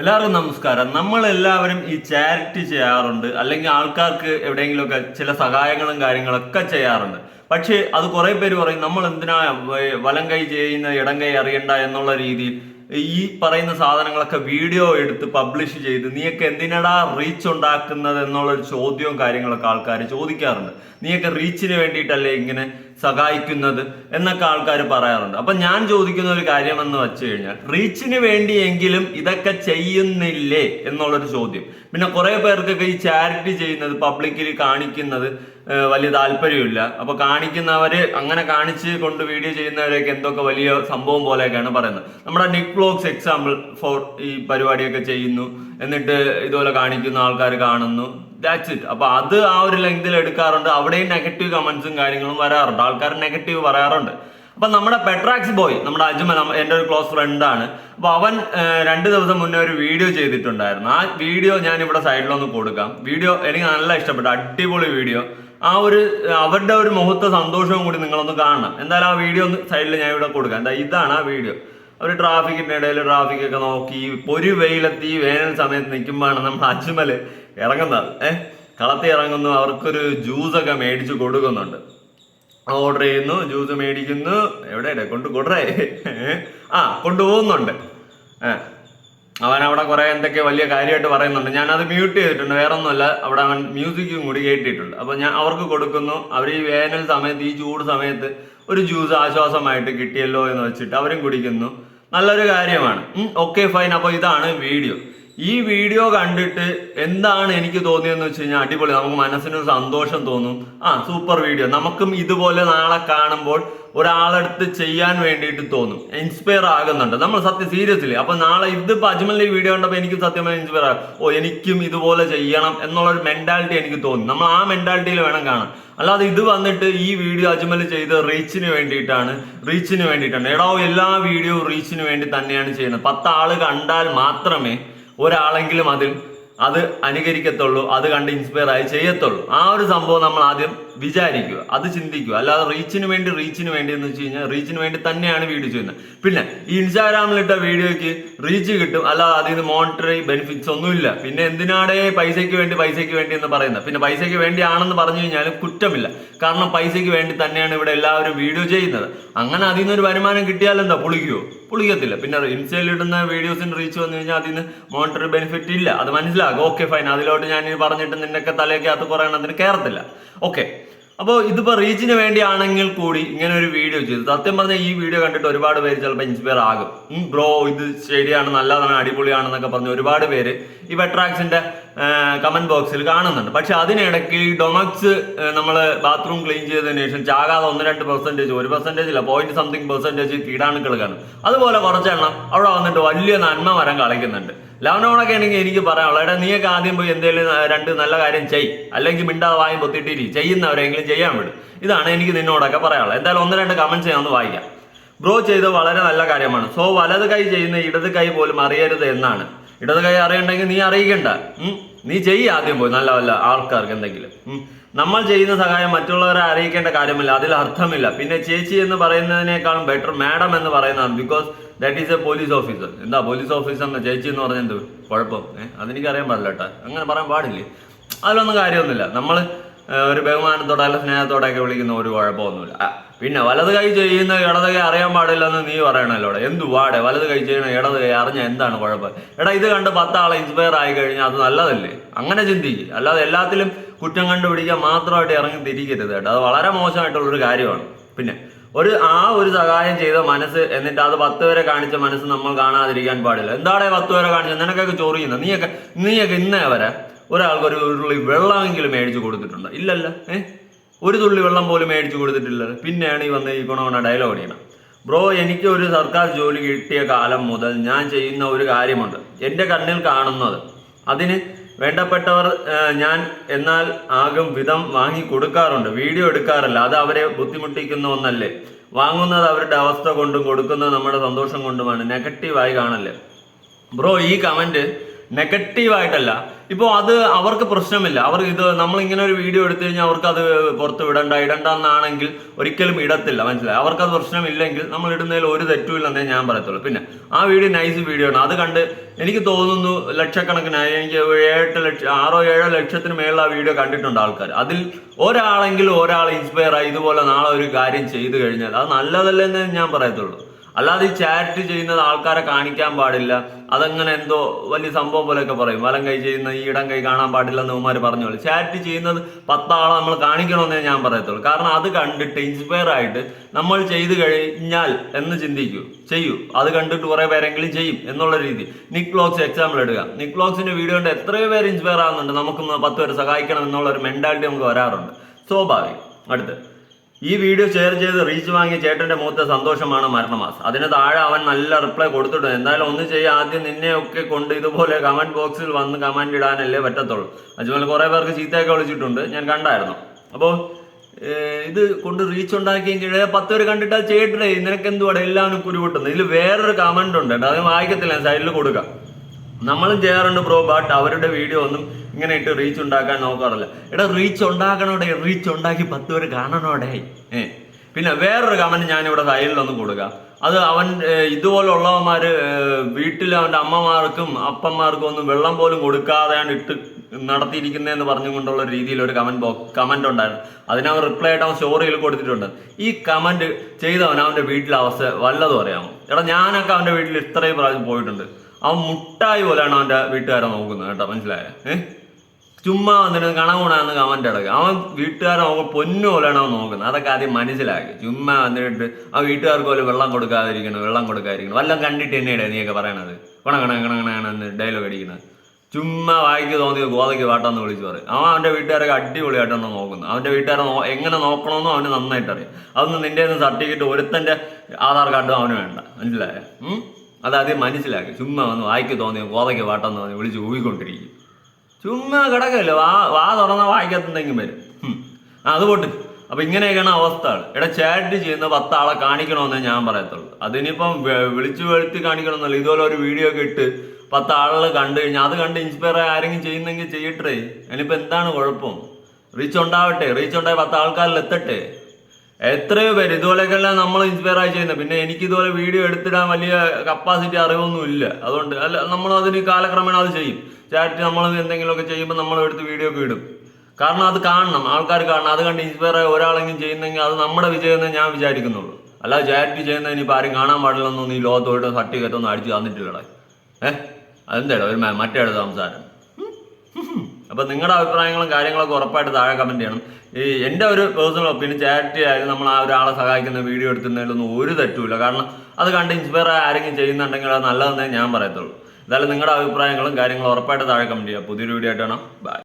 എല്ലാവർക്കും നമസ്കാരം. നമ്മൾ എല്ലാവരും ഈ ചാരിറ്റി ചെയ്യാറുണ്ട്. അല്ലെങ്കിൽ ആൾക്കാർക്ക് എവിടെയെങ്കിലുമൊക്കെ ചില സഹായങ്ങളും കാര്യങ്ങളൊക്കെ ചെയ്യാറുണ്ട്. പക്ഷേ അത് കുറെ പേര് പറയും നമ്മൾ എന്തിനാ വലം കൈ ചെയ്യുന്ന ഇടം കൈ അറിയണ്ട എന്നുള്ള രീതിയിൽ ഈ പറയുന്ന സാധനങ്ങളൊക്കെ വീഡിയോ എടുത്ത് പബ്ലിഷ് ചെയ്ത് നീയൊക്കെ എന്തിനടാ റീച്ച് ഉണ്ടാക്കുന്നത് എന്നുള്ളൊരു ചോദ്യവും കാര്യങ്ങളൊക്കെ ആൾക്കാർ ചോദിക്കാറുണ്ട്. നീയൊക്കെ റീച്ചിന് വേണ്ടിയിട്ടല്ലേ ഇങ്ങനെ സഹായിക്കുന്നത് എന്നൊക്കെ ആൾക്കാർ പറയാറുണ്ട്. അപ്പൊ ഞാൻ ചോദിക്കുന്ന ഒരു കാര്യം എന്ന് വെച്ച് കഴിഞ്ഞാൽ റീച്ചിന് വേണ്ടിയെങ്കിലും ഇതൊക്കെ ചെയ്യുന്നില്ലേ എന്നുള്ളൊരു ചോദ്യം. പിന്നെ കുറെ പേർക്കൊക്കെ ഈ ചാരിറ്റി ചെയ്യുന്നത് പബ്ലിക്കിൽ കാണിക്കുന്നത് വലിയ താല്പര്യമില്ല. അപ്പൊ കാണിക്കുന്നവര് അങ്ങനെ കാണിച്ച് കൊണ്ട് വീഡിയോ ചെയ്യുന്നവരെയൊക്കെ എന്തൊക്കെ വലിയ സംഭവം പോലെയൊക്കെയാണ് പറയുന്നത്. നമ്മുടെ നിക് ബ്ലോഗ്സ് എക്സാമ്പിൾ ഫോർ ഈ പരിപാടിയൊക്കെ ചെയ്യുന്നു. എന്നിട്ട് ഇതുപോലെ കാണിക്കുന്ന ആൾക്കാർ കാണുന്നു. ദാറ്റ്സ് ഇറ്റ് അപ്പൊ അത് ആ ഒരു ലെങ്തിൽ എടുക്കാറുണ്ട്. അവിടെയും നെഗറ്റീവ് കമന്റ്സും കാര്യങ്ങളും വരാറുണ്ട്. ആൾക്കാർ നെഗറ്റീവ് പറയാറുണ്ട്. അപ്പൊ നമ്മുടെ പെട്രാക്സ് ബോയ് നമ്മുടെ അജ്മൽ എന്റെ ഒരു ക്ലോസ് ഫ്രണ്ട് ആണ്. അപ്പൊ അവൻ രണ്ട് ദിവസം മുന്നേ ഒരു വീഡിയോ ചെയ്തിട്ടുണ്ടായിരുന്നു. ആ വീഡിയോ ഞാൻ ഇവിടെ സൈഡിലൊന്ന് കൊടുക്കാം. വീഡിയോ എനിക്ക് നല്ല ഇഷ്ടപ്പെട്ടു. അടിപൊളി വീഡിയോ ആ ഒരു അവരുടെ ഒരു മുഹൂർത്ത സന്തോഷവും കൂടി നിങ്ങളൊന്ന് കാണണം. എന്തായാലും ആ വീഡിയോ ഒന്ന് സൈഡിൽ ഞാൻ ഇവിടെ കൊടുക്കാം. എന്താ ഇതാണ് ആ വീഡിയോ ഒരു ട്രാഫിക്കിന്റെ ഇടയിൽ ട്രാഫിക്കൊക്കെ നോക്കി ഒരു വെയിലത്ത് വേനൽ സമയത്ത് നിൽക്കുമ്പോഴാണ് നമ്മൾ അജ്മൽ ഇറങ്ങുന്നത്. ഏഹ് കളത്തി ഇറങ്ങുന്നു. അവർക്കൊരു ജ്യൂസൊക്കെ മേടിച്ച് കൊടുക്കുന്നുണ്ട്. ഓർഡർ ചെയ്യുന്നു. ജ്യൂസ് മേടിക്കുന്നു. എവിടെ കൊണ്ട് കൊടുറേ ആ കൊണ്ടുപോകുന്നുണ്ട്. അവൻ അവിടെ കുറെ എന്തൊക്കെ വലിയ കാര്യമായിട്ട് പറയുന്നുണ്ട്. ഞാൻ അത് മ്യൂട്ട് ചെയ്തിട്ടുണ്ട്. വേറെ ഒന്നുമല്ല അവിടെ അവൻ മ്യൂസിക്കും കൂടി കേട്ടിട്ടുണ്ട്. അപ്പൊ ഞാൻ അവർക്ക് കൊടുക്കുന്നു. അവർ ഈ വേനൽ സമയത്ത് ഈ ചൂട് സമയത്ത് ഒരു ജ്യൂസ് ആശ്വാസമായിട്ട് കിട്ടിയല്ലോ എന്ന് വെച്ചിട്ട് അവരും കുടിക്കുന്നു. നല്ലൊരു കാര്യമാണ്. ഓക്കെ ഫൈൻ അപ്പൊ ഇതാണ് വീഡിയോ ഈ വീഡിയോ കണ്ടിട്ട് എന്താണ് എനിക്ക് തോന്നിയെന്ന് വെച്ച് കഴിഞ്ഞാൽ അടിപൊളി. നമുക്ക് മനസ്സിനൊരു സന്തോഷം തോന്നും. ആ സൂപ്പർ വീഡിയോ നമുക്കും ഇതുപോലെ നാളെ കാണുമ്പോൾ ഒരാളെടുത്ത് ചെയ്യാൻ വേണ്ടിയിട്ട് തോന്നും. ഇൻസ്പയർ ആകുന്നുണ്ട്. നമ്മൾ സത്യം സീരിയസ്ലി അപ്പൊ നാളെ ഇതിപ്പോ അജ്മലിന്റെ വീഡിയോ കണ്ടപ്പോൾ എനിക്കും സത്യം ഇൻസ്പയർ ആകും ഓ എനിക്കും ഇതുപോലെ ചെയ്യണം എന്നുള്ള ഒരു മെന്റാലിറ്റി എനിക്ക് തോന്നും. നമ്മൾ ആ മെന്റാലിറ്റിയിൽ വേണം കാണാൻ. അല്ലാതെ ഇത് വന്നിട്ട് ഈ വീഡിയോ അജ്മൽ ചെയ്ത് റീച്ചിന് വേണ്ടിയിട്ടാണ് റീച്ചിന് വേണ്ടിയിട്ടാണ്. എടാ എല്ലാ വീഡിയോ റീച്ചിന് വേണ്ടി തന്നെയാണ് ചെയ്യുന്നത്. പത്ത് ആൾ കണ്ടാൽ മാത്രമേ ഒരാളെങ്കിലും അതിൽ അത് അനുകരിക്കത്തുള്ളൂ അത് കണ്ട് ഇൻസ്പയർ ആയി ചെയ്യത്തുള്ളൂ. ആ ഒരു സംഭവം നമ്മൾ ആദ്യം വിചാരിക്കുക അത് ചിന്തിക്കുക. അല്ലാതെ റീച്ചിന് വേണ്ടി റീച്ചിന് വേണ്ടി എന്ന് വെച്ച് കഴിഞ്ഞാൽ റീച്ചിന് വേണ്ടി തന്നെയാണ് വീഡിയോ ചെയ്യുന്നത്. പിന്നെ ഈ ഇൻസ്റ്റാഗ്രാമിലിട്ട വീഡിയോയ്ക്ക് റീച്ച് കിട്ടും അല്ലാതെ അതിൽ നിന്ന് മോണിറ്ററി ബെനിഫിറ്റ്സ് ഒന്നുമില്ല. പിന്നെ എന്തിനാടേ പൈസയ്ക്ക് വേണ്ടി പൈസയ്ക്ക് വേണ്ടി എന്ന് പറയുന്നത്? പിന്നെ പൈസയ്ക്ക് വേണ്ടിയാണെന്ന് പറഞ്ഞു കഴിഞ്ഞാലും കുറ്റമില്ല. കാരണം പൈസയ്ക്ക് വേണ്ടി തന്നെയാണ് ഇവിടെ എല്ലാവരും വീഡിയോ ചെയ്യുന്നത്. അങ്ങനെ അതിൽ നിന്നൊരു വരുമാനം കിട്ടിയാലെന്താ പുളിക്കുവോ? പുളിക്കത്തില്ല പിന്നെ ഇൻസ്റ്റയിൽ ഇടുന്ന വീഡിയോസിന് റീച്ച് വന്നു കഴിഞ്ഞാൽ അതിന് മോണിറ്ററി ബെനിഫിറ്റ് ഇല്ല. അത് മനസ്സിലാകും ഓക്കെ ഫൈൻ അതിലോട്ട് ഞാൻ പറഞ്ഞിട്ട് നിന്നൊക്കെ അത് കുറേ എണ്ണത്തിന് കയറത്തില്ല ഓക്കെ അപ്പോൾ ഇതിപ്പോൾ റീച്ചിന് വേണ്ടിയാണെങ്കിൽ കൂടി ഇങ്ങനെ ഒരു വീഡിയോ ചെയ്തു. സത്യം പറഞ്ഞാൽ ഈ വീഡിയോ കണ്ടിട്ട് ഒരുപാട് പേര് ചിലപ്പോൾ ഇൻസ്പയർ ആകും. ബ്രോ ഇത് ശരിയാണ് നല്ലതാണ് അടിപൊളിയാണെന്നൊക്കെ പറഞ്ഞ് ഒരുപാട് പേര് ഈ വെട്രാക്സിന്റെ കമന്റ് ബോക്സിൽ കാണുന്നുണ്ട്. പക്ഷെ അതിനിടയ്ക്ക് ഈ ഡൊമക്സ് നമ്മൾ ബാത്റൂം ക്ലീൻ ചെയ്തതിന് ശേഷം ചാകാതെ ഒന്ന് രണ്ട് പെർസെന്റേജ് ഒരു പെർസെന്റേജ് ഇല്ല പോയിന്റ് സംതിങ് പെർസെന്റേജ് കീടാണുക്കൾ കാണും. അതുപോലെ കുറച്ചെണ്ണം അവിടെ വന്നിട്ട് വലിയ നന്മ മരം കളിക്കുന്നുണ്ട്. ലവനോടൊക്കെ ആണെങ്കിൽ എനിക്ക് പറയാനുള്ളത് എടാ നീയൊക്കെ ആദ്യം പോയി എന്തെങ്കിലും രണ്ട് നല്ല കാര്യം ചെയ്. അല്ലെങ്കിൽ മിണ്ടാതെ വായും പൊത്തിയിട്ടിരി ചെയ്യുന്നവരെങ്കിലും ചെയ്യാൻ വിടും. ഇതാണ് എനിക്ക് നിന്നോടൊക്കെ പറയാനുള്ളത്. എന്തായാലും ഒന്ന് രണ്ട് കമൻസ് ഞാൻ ഒന്ന് വായിക്കാം. ബ്രോ ചെയ്ത് വളരെ നല്ല കാര്യമാണ്. സോ വലത് കൈ ചെയ്യുന്ന ഇടത് കൈ പോലും അറിയരുത് എന്നാണ്. ഇടത് കൈ അറിയണ്ടെങ്കിൽ നീ അറിയിക്കണ്ട. നീ ചെയ്യ ആദ്യം പോയി. നല്ല വല്ല ആൾക്കാർക്ക് എന്തെങ്കിലും. നമ്മൾ ചെയ്യുന്ന സഹായം മറ്റുള്ളവരെ അറിയിക്കേണ്ട കാര്യമില്ല. അതിൽ അർത്ഥമില്ല. പിന്നെ ചേച്ചി എന്ന് പറയുന്നതിനേക്കാളും ബെറ്റർ മാഡം എന്ന് പറയുന്നതാണ്. Because that is a police officer എന്താ പോലീസ് ഓഫീസർ എന്ന ചേച്ചി എന്ന് എന്ത്? കുഴപ്പം. ഏഹ് അതെനിക്ക് അറിയാൻ പാടില്ല കേട്ടോ. അങ്ങനെ പറയാൻ പാടില്ലേ? അതിലൊന്നും കാര്യമൊന്നുമില്ല. നമ്മൾ ഒരു ബഹുമാനത്തോടെ അല്ല സ്നേഹത്തോടെ ഒക്കെ വിളിക്കുന്ന ഒരു കുഴപ്പമൊന്നുമില്ല. പിന്നെ വലത് കൈ ചെയ്യുന്ന ഇടത് കൈ അറിയാൻ പാടില്ല എന്ന് നീ പറയണല്ലോ. എന്തു വാടെ വലത് കൈ ചെയ്യണ ഇടത് കൈ അറിഞ്ഞ എന്താണ് കുഴപ്പം? എടാ ഇത് കണ്ട് പത്താളെ ഇൻസ്പയർ ആയി കഴിഞ്ഞാൽ അത് നല്ലതല്ലേ? അങ്ങനെ ചിന്തിക്കുക അല്ലാതെ എല്ലാത്തിലും കുറ്റം കണ്ടുപിടിക്കാൻ മാത്രമായിട്ട് ഇറങ്ങി തിരിക്കരുത് കേട്ടോ. അത് വളരെ മോശമായിട്ടുള്ളൊരു കാര്യമാണ്. പിന്നെ ഒരു ആ ഒരു സഹായം ചെയ്ത മനസ്സ് എന്നിട്ട് അത് പത്ത് വരെ കാണിച്ച മനസ്സ് നമ്മൾ കാണാതിരിക്കാൻ പാടില്ല. എന്താണ് പത്ത് വരെ കാണിച്ചത്? നിനക്കൊക്കെ ചോറിയുന്നത് നീയൊക്കെ നീയൊക്കെ ഇന്നേ വരെ ഒരാൾക്ക് ഒരു തുള്ളി വെള്ളമെങ്കിലും മേടിച്ചു കൊടുത്തിട്ടുണ്ട്? ഇല്ലല്ല ഏ? ഒരു തുള്ളി വെള്ളം പോലും മേടിച്ചു കൊടുത്തിട്ടില്ല. പിന്നെയാണ് ഈ വന്ന് ഈ ഗുണവണ ഡയലോഗ് അടിയണം ബ്രോ എനിക്ക് ഒരു സർക്കാർ ജോലി കിട്ടിയ കാലം മുതൽ ഞാൻ ചെയ്യുന്ന ഒരു കാര്യമുണ്ട്. എന്റെ കണ്ണിൽ കാണുന്നത്. അതിന് വേണ്ടപ്പെട്ടവർ ഞാൻ എന്നാൽ ആകും വിധം വാങ്ങി കൊടുക്കാറുണ്ട്. വീഡിയോ എടുക്കാറല്ല. അത് അവരെ ബുദ്ധിമുട്ടിക്കുന്ന ഒന്നല്ലേ. വാങ്ങുന്നത് അവരുടെ അവസ്ഥ കൊണ്ടും കൊടുക്കുന്നത് നമ്മുടെ സന്തോഷം കൊണ്ടുമാണ്. നെഗറ്റീവായി കാണല്ലേ. ബ്രോ ഈ കമന്റ് നെഗറ്റീവായിട്ടല്ല. ഇപ്പോൾ അത് അവർക്ക് പ്രശ്നമില്ല. അവർ ഇത് നമ്മൾ ഇങ്ങനെ ഒരു വീഡിയോ എടുത്തു കഴിഞ്ഞാൽ അവർക്ക് അത് പുറത്ത് വിടണ്ട ഇടണ്ട എന്നാണെങ്കിൽ ഒരിക്കലും ഇടത്തില്ല. മനസ്സിലായി? അവർക്കത് പ്രശ്നമില്ലെങ്കിൽ നമ്മൾ ഇടുന്നതിൽ ഒരു തെറ്റുമില്ലെന്നേ ഞാൻ പറയത്തുള്ളൂ. പിന്നെ ആ വീഡിയോ നൈസ് വീഡിയോ ആണ്. അത് കണ്ട് എനിക്ക് തോന്നുന്നു ലക്ഷക്കണക്കിനായി എനിക്ക് ഏഴെട്ട് ലക്ഷം ആറോ ഏഴോ ലക്ഷത്തിന് മേളിൽ ആ വീഡിയോ കണ്ടിട്ടുണ്ട് ആൾക്കാർ. അതിൽ ഒരാളെങ്കിലും ഒരാൾ ഇൻസ്പയർ ആയി ഇതുപോലെ നാളെ ഒരു കാര്യം ചെയ്തു കഴിഞ്ഞാൽ അത് നല്ലതല്ലെന്നേ ഞാൻ പറയത്തുള്ളൂ. അല്ലാതെ ഈ ചാരിറ്റി ചെയ്യുന്നത് ആൾക്കാരെ കാണിക്കാൻ പാടില്ല. അതങ്ങനെ എന്തോ വലിയ സംഭവം പോലെയൊക്കെ പറയും. വലം കൈ ചെയ്യുന്ന ഈ ഇടം കൈ കാണാൻ പാടില്ല എന്ന് പറഞ്ഞോളൂ. പറഞ്ഞു ചാരിറ്റി ചെയ്യുന്നത് പത്താളെ നമ്മൾ കാണിക്കണമെന്നേ ഞാൻ പറയത്തുള്ളൂ. കാരണം അത് കണ്ടിട്ട് ഇൻസ്പയർ ആയിട്ട് നമ്മൾ ചെയ്തു കഴിഞ്ഞാൽ എന്ന് ചിന്തിക്കൂ. ചെയ്യൂ. അത് കണ്ടിട്ട് കുറേ പേരെങ്കിലും ചെയ്യും എന്നുള്ള രീതി. നിക് ബ്ലോഗ്സ് എക്സാമ്പിൾ എടുക്കുക നിക് ബ്ലോഗ്സിന്റെ വീഡിയോ കൊണ്ട് എത്രയോ പേര് ഇൻസ്പയർ ആകുന്നുണ്ട് നമുക്ക് പത്ത് പേര് സഹായിക്കണം എന്നുള്ള ഒരു മെന്റാലിറ്റി നമുക്ക് വരാറുണ്ട്. സ്വാഭാവികം. അടുത്ത്. ഈ വീഡിയോ ഷെയർ ചെയ്ത് റീച്ച് വാങ്ങിയ ചേട്ടന്റെ മുഖത്തെ സന്തോഷമാണ് മരണമാസ്. അതിന് താഴെ അവൻ നല്ല റിപ്ലൈ കൊടുത്തിട്ടുണ്ട്. എന്തായാലും ഒന്ന് ചെയ്യുക ആദ്യം നിന്നെ ഒക്കെ കൊണ്ട് ഇതുപോലെ കമന്റ് ബോക്സിൽ വന്ന് കമന്റ് ഇടാനല്ലേ പറ്റത്തുള്ളൂ. അതുപോലെ കുറെ പേർക്ക് ചീത്തയൊക്കെ വിളിച്ചിട്ടുണ്ട്. ഞാൻ കണ്ടായിരുന്നു. അപ്പോൾ ഇത് കൊണ്ട് റീച്ച് ഉണ്ടാക്കിയെങ്കിൽ പത്ത് പേര് കണ്ടിട്ട് ചെയ്യട്ടെ. നിനക്ക് എന്തുവാടെ എല്ലാവരും കുരുവിട്ടുന്നത്. ഇതിൽ വേറൊരു കമന്റ് ഉണ്ട് അത് വായിക്കത്തില്ല. സൈഡിൽ കൊടുക്കാം. നമ്മളും ചെയ്യാറുണ്ട് ബ്രോ ബട്ട് അവരുടെ വീഡിയോ ഒന്നും ഇങ്ങനെ ഇട്ട് റീച്ച് ഉണ്ടാക്കാൻ നോക്കാറില്ല. എടാ റീച്ച് ഉണ്ടാക്കണോടെ റീച്ച് ഉണ്ടാക്കി പത്ത് പേര് കാണണോടെ? ഏ. പിന്നെ വേറൊരു കമന്റ് ഞാൻ ഇവിടെ ഒന്ന് കൊടുക്കാം. അത് അവൻ ഇതുപോലുള്ളവന്മാർ വീട്ടിൽ അവന്റെ അമ്മമാർക്കും അപ്പന്മാർക്കും ഒന്നും വെള്ളം പോലും കൊടുക്കാതെയാണ് ഇട്ട് നടത്തിയിരിക്കുന്നതെന്ന് പറഞ്ഞുകൊണ്ടുള്ള രീതിയിൽ ഒരു കമന്റ് ബോക്സ് കമന്റ് ഉണ്ടായിരുന്നു. അതിനവൻ റിപ്ലൈ ആയിട്ട് അവൻ സ്റ്റോറിയിൽ കൊടുത്തിട്ടുണ്ട്. ഈ കമന്റ് ചെയ്തവൻ അവന്റെ വീട്ടിലെ അവസ്ഥ വല്ലതും അറിയാമോ? എടാ ഞാനൊക്കെ അവന്റെ വീട്ടിൽ ഇത്രയും പ്രാവശ്യം പോയിട്ടുണ്ട്. അവൻ മുട്ടായി പോലെയാണ് അവന്റെ വീട്ടുകാരെ നോക്കുന്നത് കേട്ടോ മനസ്സിലായ? ഏഹ് ചുമ്മാ വന്നിട്ട് കണകുണാന്ന് കമന്റ് ഇടക്കുക അവൻ വീട്ടുകാരെ നോക്കുക പൊന്നു പോലെയാണ് അവൻ നോക്കുന്നത്. അതൊക്കെ ആദ്യം മനസ്സിലാക്കി. ചുമ്മാ വന്നിട്ട് ആ വീട്ടുകാർക്ക് പോലും വെള്ളം കൊടുക്കാതിരിക്കണം വെള്ളം കൊടുക്കാതിരിക്കണം? വല്ലതും കണ്ടിട്ട് തന്നെയാണ് നീയൊക്കെ പറയണത്? കണ കണ കണ കണന്ന് ഡയലോഗ് അടിക്കുന്നത്. ചുമ്മാ വായിക്ക് തോന്നിയത് ഗോതയ്ക്ക് വാട്ടാന്ന് വിളിച്ചു പറയും. അവൻ അവന്റെ വീട്ടുകാരൊക്കെ അടിപൊളിയായിട്ടാണ് നോക്കുന്നത്. അവന്റെ വീട്ടുകാരെ നോ- എങ്ങനെ നോക്കണമെന്നും അവന് നന്നായിട്ട് അറിയാം അതൊന്നും നിന്റെ സർട്ടിഫിക്കറ്റ് ഒരുത്തന്റെ ആധാർ കാർഡും അവന് വേണ്ട. മനസ്സിലായ? അതാദ്യം മനസ്സിലാക്കി. ചുമ്മാ വന്ന് വായിക്ക് തോന്നിയ കോതയ്ക്ക് വാട്ടെന്ന് പറഞ്ഞ് വിളിച്ച് ഊവിക്കൊണ്ടിരിക്കും ചുമ്മാ കിടക്കല്ലോ? വാ വാ തുറന്ന വായിക്കത്തെന്തെങ്കിലും വരും. അത് പോട്ട്. അപ്പൊ ഇങ്ങനെയൊക്കെയാണ് അവസ്ഥകൾ ഇവിടെ ചാറ്റ് ചെയ്യുന്ന പത്താളെ കാണിക്കണമെന്നേ ഞാൻ പറയത്തുള്ളൂ. അതിനിപ്പം വിളിച്ചു വെളുത്തി കാണിക്കണമെന്നല്ല. ഇതുപോലെ ഒരു വീഡിയോ ഒക്കെ ഇട്ട് പത്താളുകൾ കണ്ടു കഴിഞ്ഞാൽ അത് കണ്ട് ഇൻസ്പയർ ആയി ആരെങ്കിലും ചെയ്യുന്നെങ്കിൽ ചെയ്യട്ടെ. അതിനിപ്പോൾ എന്താണ് കുഴപ്പം? റീച്ച് ഉണ്ടാവട്ടെ. റീച്ച് ഉണ്ടായി പത്ത് ആൾക്കാരിൽ എത്തട്ടെ. എത്രയോ പേര് ഇതുപോലെയൊക്കെല്ലാം നമ്മൾ ഇൻസ്പയർ ആയി ചെയ്യുന്നത്. പിന്നെ എനിക്ക് ഇതുപോലെ വീഡിയോ എടുത്തിടാൻ വലിയ കപ്പാസിറ്റി അറിവൊന്നും ഇല്ല. അതുകൊണ്ട് അല്ല നമ്മൾ അതിന് കാലക്രമേണ അത് ചെയ്യും. ചാറ്റ് നമ്മൾ എന്തെങ്കിലുമൊക്കെ ചെയ്യുമ്പോൾ നമ്മൾ എടുത്ത് വീഡിയോ ഒക്കെ ഇടും. കാരണം അത് കാണണം ആൾക്കാർ കാണണം. അത് കണ്ട് ഇൻസ്പയർ ആയി ഒരാളെങ്കിലും ചെയ്യുന്നെങ്കിൽ അത് നമ്മുടെ വിജയം എന്ന് ഞാൻ വിചാരിക്കുന്നുള്ളൂ. അല്ല ചാറ്റ് ചെയ്യുന്നതിന് ഇപ്പം ആരും കാണാൻ പാടില്ലെന്നൊന്നും ഈ ലോകത്തോട്ട് സർട്ടിഫിക്കറ്റ് ഒന്നും അടിച്ച് തന്നിട്ടില്ലടാ. ഏഹ് അതെന്താണ് ഒരു മറ്റേ സംസാരം. അപ്പൊ നിങ്ങളുടെ അഭിപ്രായങ്ങളും കാര്യങ്ങളൊക്കെ ഉറപ്പായിട്ട് താഴെ കമന്റ് ചെയ്യണം. ഈ എന്റെ ഒരു പേഴ്സണൽ ഒപ്പീനിയൻ ചാരിറ്റി ആയാലും നമ്മൾ ആ ഒരാളെ സഹായിക്കുന്ന വീഡിയോ എടുക്കുന്നതിലൊന്നും ഒരു തെറ്റുമില്ല. കാരണം അത് കണ്ട് ഇൻസ്പയർ ആരെങ്കിലും ചെയ്യുന്നുണ്ടെങ്കിൽ അത് നല്ലതെന്നേ ഞാൻ പറയത്തുള്ളൂ. എന്തായാലും നിങ്ങളുടെ അഭിപ്രായങ്ങളും കാര്യങ്ങളും ഉറപ്പായിട്ട് താഴെ കമന്റ് ചെയ്യുക പുതിയൊരു വീഡിയോ ആയിട്ട് ആയിട്ടാണ് ബൈ